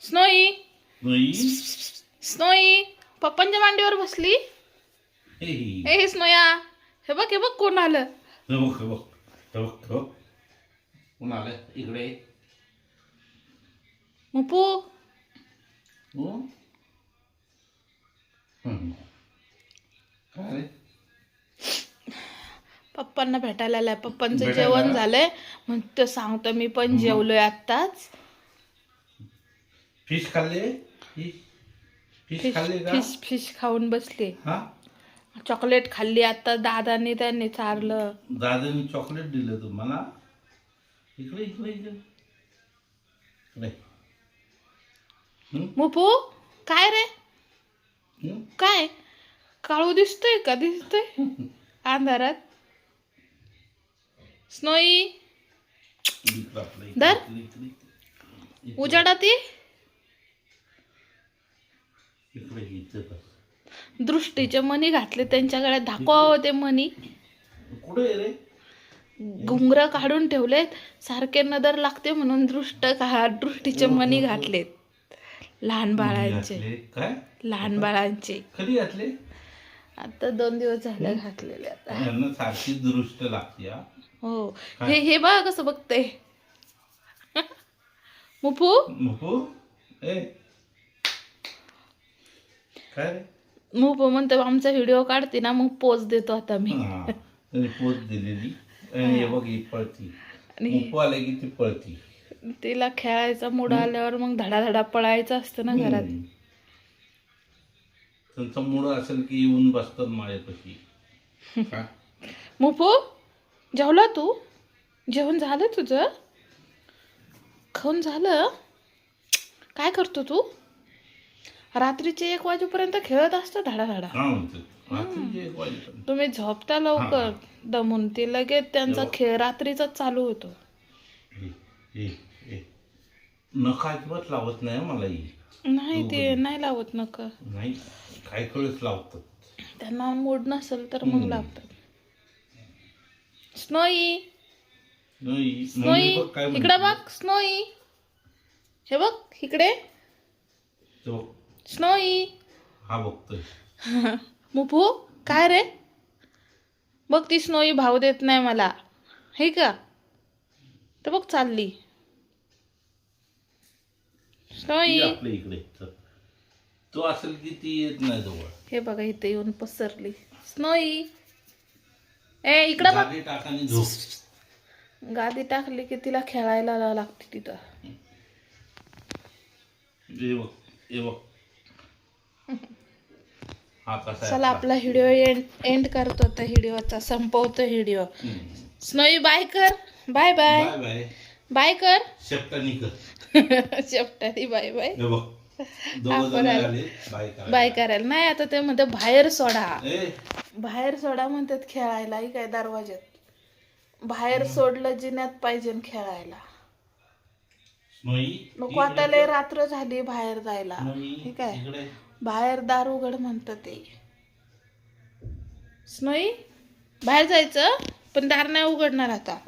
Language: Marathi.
स्नोई. नाही स्नोई. पप्पांच्या मांडीवर बसली. हे हे. स्नोया. हे बघ हे बघ कोण आलं. हे बघ हे बघ हे बघ हे बघ. कोण आलं? इकडे. मुपू. हो? हम्म. काय रे? पप्पांना भेटायला आलाय. पप्पांचं भेटायला जेवण? झालंय. मग तो सांगतो मी पण जेवलोय आत्ताच. फिश खाल्ले? फिश फिश फिश खाल्ले का? फिश फिश खाऊन बसली. हा? चॉकलेट खाल्ली आता दादानी त्यांनी चारलं. दादाने चॉकलेट दिलं तुम्हाला? इकडे इकडे इकडे? मुपू काय रे? काय? काळू दिसतोय का? दिसतोय? अंधारात. स्नोई. इकडं आपलं इकडे, दर? इकडे, इकडे, इकडे. उजाडात ये इकडे इथं बस. दृष्टीचे मणी घातले त्यांच्या गळ्यात दाखवावं ते मणी. कुठे रे? घुंगर काढून ठेवलेत सारखे नदर लागते म्हणून दृष्ट का दृष्टीचे मणी घातलेत. लहान बाळांचे. काय? लहान बाळांचे. कधी घातले? आता दोन दिवस झाले घातलेले आता. यांना सारखी दुरुस्त लागते हा. हो. हे हे बघ कसं बघते. मुफू? मुकू ए काय मुफू म्हणतो आमचा व्हिडिओ काढते ना मग पोच देतो आता मी. पोच दिलेली. आणि हे बघ ही पळती. आणि मुकू आले की ती पळती. तिला खेळायचा मूड आल्यावर मग धडाधडा पळायचं असतं ना घरात. त्यांचा मूड असेल की येऊन बसतात माळ्यापाशी का? मुफू जेवला तू? जेवण झालं तुझं? खाऊन झालं? काय करतो तू? रात्रीचे एक वाजेपर्यंत खेळत असतो रात्रीचे एक वाजेपर्यंत. तुम्ही झोपता लवकर. दमून ते लगेच त्यांचा खेळ रात्रीचाच चालू होतो. ए, ए, ए. नखा अजिबात लावत नाही हं मला ही. नाही ते नाही लावत नक नाही काय कळच लावतात. त्यांना मूड नसेल तर मग लावतात. स्नोई. नाही, मम्मी स्नोई बघ काय म्हणते. इकडे बघ स्नोई. हे बघ इकडे. तो स्नोई. हा बघतोय. मुफू काय रे? बघ ती स्नोई भाव देत नाही मला. हे का? तर बघ चालली. स्नोई. आपल्या इकडे. चल. तो असेल की ती येत नाही जवळ. हे बघा इथे येऊन पसरली. स्नोई. ए इकडं बघ. झोप. गादी टाकली की तिला खेळायला लागते तिथं. हे बघ हे बघ. हा कसा आहे चला आपला? व्हिडिओ एंड एंड करतो आता व्हिडिओचा संपवतो व्हिडिओ. हम्म. स्नोई बाय कर. Bye bye bye bye bye कर. शेपटानी कर. शेपटारी बाय बाय हे बघ. दोघं जण आले. बाय करायला. बाय करायला. नाही आता ते म्हणते बाहेर सोडा. ए. बाहेर सोडा म्हणतात खेळायला ही काय दरवाज्यात. बाहेर सोडलं जिन्यात पाहिजे न खेळायला. स्नोई नको आता लय रात्र झाली बाहेर जायला. स्नोई ठीक आहे इकडे. बाहेर दार उघड म्हणतं ते. स्नोई बाहेर जायचं पण दार नाही उघडणार आता.